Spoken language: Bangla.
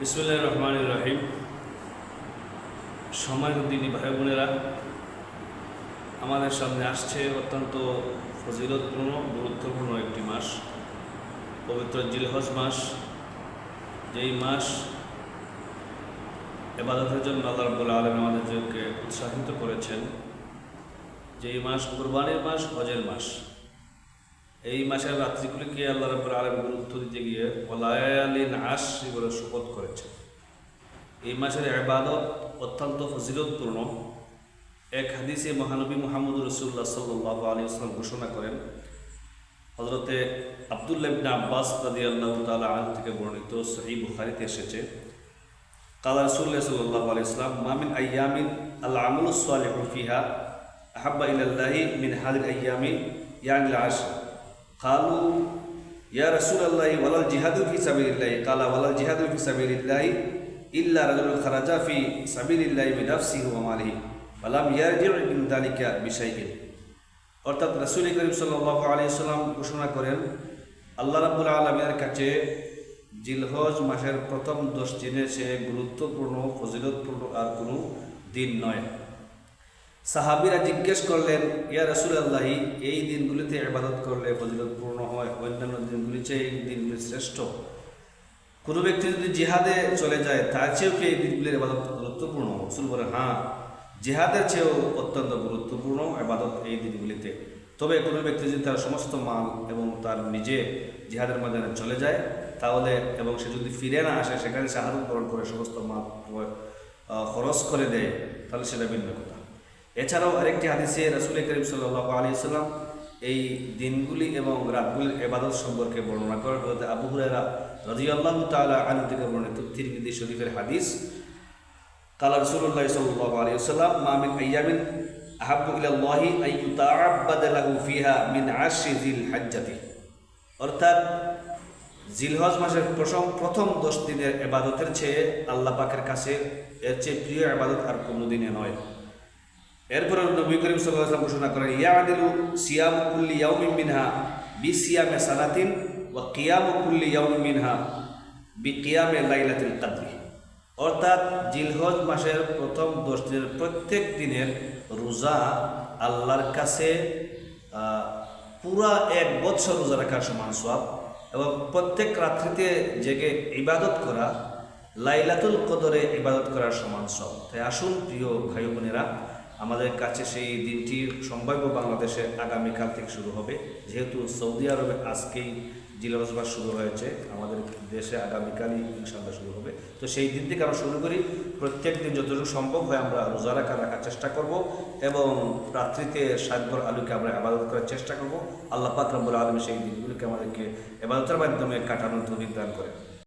বিসমুল্লাহ রহমান রহিম। সম্মানিত দিনী ভাই বোনেরা আমাদের সামনে আসছে অত্যন্ত ফজিলতপূর্ণ, গুরুত্বপূর্ণ একটি মাস, পবিত্র জিলহজ মাস। যেই মাস এবাদতের জন্য আল্লাহ রব্বুল আলম আমাদেরকে উৎসাহিত করেছেন। যেই মাস কোরবানির মাস, হজের মাস। এই মাসের রাত্রিগুলিকে আল্লাহ রব্বুল আলম গুরুত্ব দিতে গিয়ে ওলায়ালিন আশ বলে শপথ করেছেন। এই মাসের ইবাদত অত্যন্ত ফজিলতপূর্ণ। এক হাদিসে মহানবী মোহাম্মদ রসুল্লাহ সাল্লাহ আলী আসলাম ঘোষণা করেন হজরতে আবদুল্লাহ ইবনে আব্বাস রাদি আল্লাহ তালা আল থেকে বর্ণিত সহি বুখারিতে এসেছে, কালা রসুল্লাহ সাল্লাহ আলী ইসলাম মামিন আয়ামিন আল্লাহ আমল সালেহ ফিহা আহাব্বা ইলাল্লাহি মিন হাদিল আয়ামি ইয়ানিল আশ কালু ইয়া রসুল্লাহ ওয়ালাল জিহাদু ফি সাবিল্লাহ কালা ওয়ালাল জিহাদু ফি সাবিল্লাহ ইল্লা রাজুল খারাজা ফি সাবিল্লাহ বিনাফসি হুয়া মালিহি ফালাম ইয়ারজি ইবিন বিষয়কে অর্থাৎ রসুল করিম সাল্লাহ ঘোষণা করেন, আল্লাহ রাবুল আলমের কাছে জিলহজ মাসের প্রথম দশ দিনে সে গুরুত্বপূর্ণ, ফজিলতপূর্ণ আর কোনো দিন নয়। সাহাবিরা জিজ্ঞেস করলেন, ইয়া রসুল আল্লাহি এই দিনগুলিতে ইবাদত করলে ফজিলতপূর্ণ হয়? অন্যান্য দিনগুলি চেয়ে এই দিনগুলি শ্রেষ্ঠ। কোনো ব্যক্তি যদি জিহাদে চলে যায়, তার চেয়েও কি এই দিনগুলির ইবাদত গুরুত্বপূর্ণ? রসুল বলে হ্যাঁ জিহাদের চেয়েও অত্যন্ত গুরুত্বপূর্ণ ইবাদত এই দিনগুলিতে। তবে কোনো ব্যক্তি যদি তার সমস্ত মাল এবং তার নিজে জিহাদের ময়দানে চলে যায়, তাহলে এবং সে যদি ফিরে না আসে, সেখানে শাহাদত বরণ করে সমস্ত মাল খরচ করে দেয়, তাহলে সেটা ভিন্ন কথা। এছাড়াও আরেকটি হাদিসে রসুল করিম সাল্লাহ আলী এই দিনগুলি এবং রাতগুলির এবাদত সম্পর্কে বর্ণনা করেন। আবু হুরেরা রাজিয়াল্লাহ তালা থেকে বর্ণিত তিরমিদি শরীফের হাদিস, কালা রসুল্লাহ সাল্লাহ আলী সাল্লাম মামিন আয়ামিন আহাবু ইলাল্লাহি আইয়ুতাআব্বাদ লাহু ফিহা মিন আশরি জিল হাজ্জাতি। অর্থাৎ জিলহজ মাসের প্রথম প্রথম দশ দিনের এবাদতের চেয়ে আল্লাহ পাকের কাছে এর চেয়ে প্রিয় এবাদত আর কোনো দিনে নয়। এরপরে নবী করিম সাল্লাল্লাহু ঘোষণা করেন ইয়াদিলু সিয়াম কুল্লি ইয়াউমিন মিনহা বি সিয়ামে সালাতিন ওয়া কিয়াম কুল্লি ইয়াউমিন মিনহা বি কিয়ামে লাইলাতুল কাদরি। অর্থাৎ জিলহজ মাসের প্রথম দশ দিনের প্রত্যেক দিনের রোজা আল্লাহর কাছে পুরা এক বৎসর রোজা রাখার সমান সব এবং প্রত্যেক রাত্রিতে জেগে ইবাদত করা, লাইলাতুল কদরে ইবাদত করার সমান সব তাই আসুন প্রিয় ভাই বোনেরা আমাদের কাছে সেই দিনটি সম্ভাব্য বাংলাদেশে আগামীকাল থেকে শুরু হবে। যেহেতু সৌদি আরবে আজকেই জিলাবাসবাস শুরু হয়েছে, আমাদের দেশে আগামীকালই ইনশাল্লাহ শুরু হবে। তো সেই দিন থেকে আমরা শুরু করি। প্রত্যেক দিন যতটুকু সম্ভব হয় আমরা রোজা রাখা রাখার চেষ্টা করব এবং রাত্রিতে সাতভর আলুকে আমরা আবাদত করার চেষ্টা করব। আল্লাহ পাক আলমী সেই দিনগুলিকে আমাদেরকে এবাদতের মাধ্যমে কাটানোর তৌফিক দান করেন।